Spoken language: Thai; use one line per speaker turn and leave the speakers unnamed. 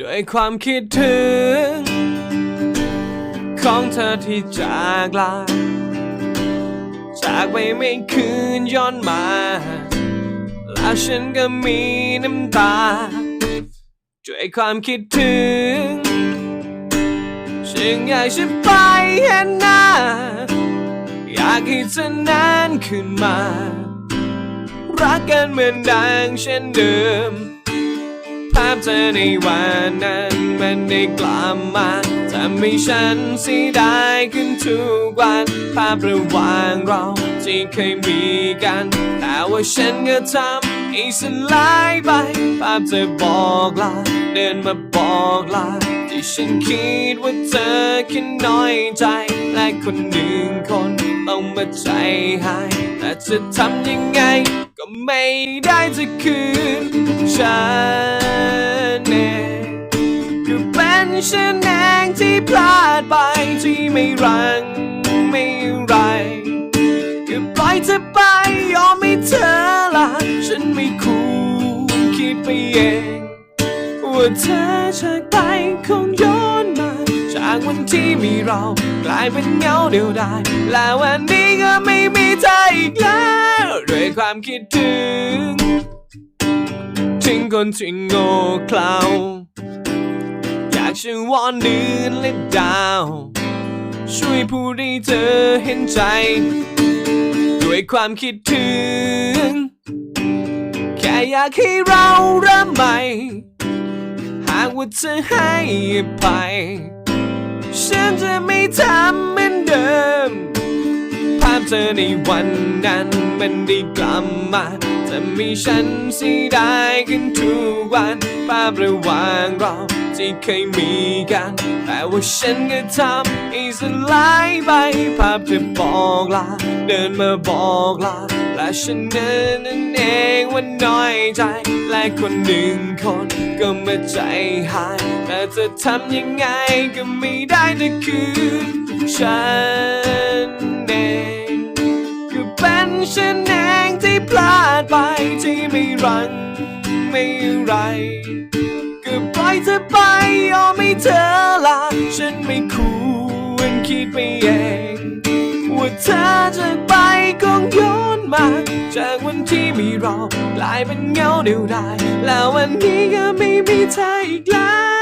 ด้วยความคิดถึง ของเธอที่จากลา จากไปไม่คืนย้อนมา แล้วฉันก็มีน้ำตา ด้วยความคิดถึงฉันอยากจะไปเห็นหน้า อยากให้เธอนั้นขึ้นมา รักกันเหมือนดังเช่นเดิม ภาพเธอในวันนั้นมันได้กลับมาทำให้ฉันเสียดายขึ้นทุกวัน ภาพระหว่างเราที่เคยมีกัน แต่ว่าฉันก็ทำให้สลายไป ภาพเธอบอกลาเดินมาบอกลาที่ฉันคิดว่าเธอแค่น้อยใจ และคนหนึ่งคนต้องมาใจหาย แต่จะทำยังไง ก็ไม่ได้จะคืนฉัน เองคือเป็นฉันเองที่พลาดไปที่ไม่รังไม่ไรก็ปล่อยเธอไปยอมให้เธอละฉันไม่คูคิดไปเองว่าเธอจากไปคงย้อนมา จากวันที่มีเรากลายเป็นเงาเดียวดายและวันนี้ก็ไม่มีเธออีกแล้ว ด้วยความคิดถึง คนที่โง่เขลาอยากจะวอนเดือนและดาว ช่วยพูดให้เธอเห็นใจ ด้วยความคิดถึง แค่อยากให้เราเริ่มใหม่ หากว่าเธอให้อภัยฉันจะไม่ทำเหมือนเดิมภาพเธอในวันนั้นมันได้กลับมาจะมีฉันสียดาย ขึ้นทุกวันภาพระหว่างเราที่เคยมีกัน แต่ว่าฉันก็ทำให้สลายไปภาพเธอบอกลา เดินมาบอกลา และฉันเดินนั่นเองว่าน้อยใจ และคนหนึ่งคนก็มาใจหาย แต่จะทำยังไงก็ไม่ได้จะคืนฉันเองก็เป็นฉันเองที่พลาดไปที่ไม่รัง ไม่ไร ก็ปล่อยเธอไปยอมให้เธอลาฉันไม่ควรคิดไปเองว่าเธอจะไปคงย้อนมา จากวันที่มีเรากลายเป็นเงาเดียวดายแล้ววันนี้ก็ไม่มีเธออีกแล้ว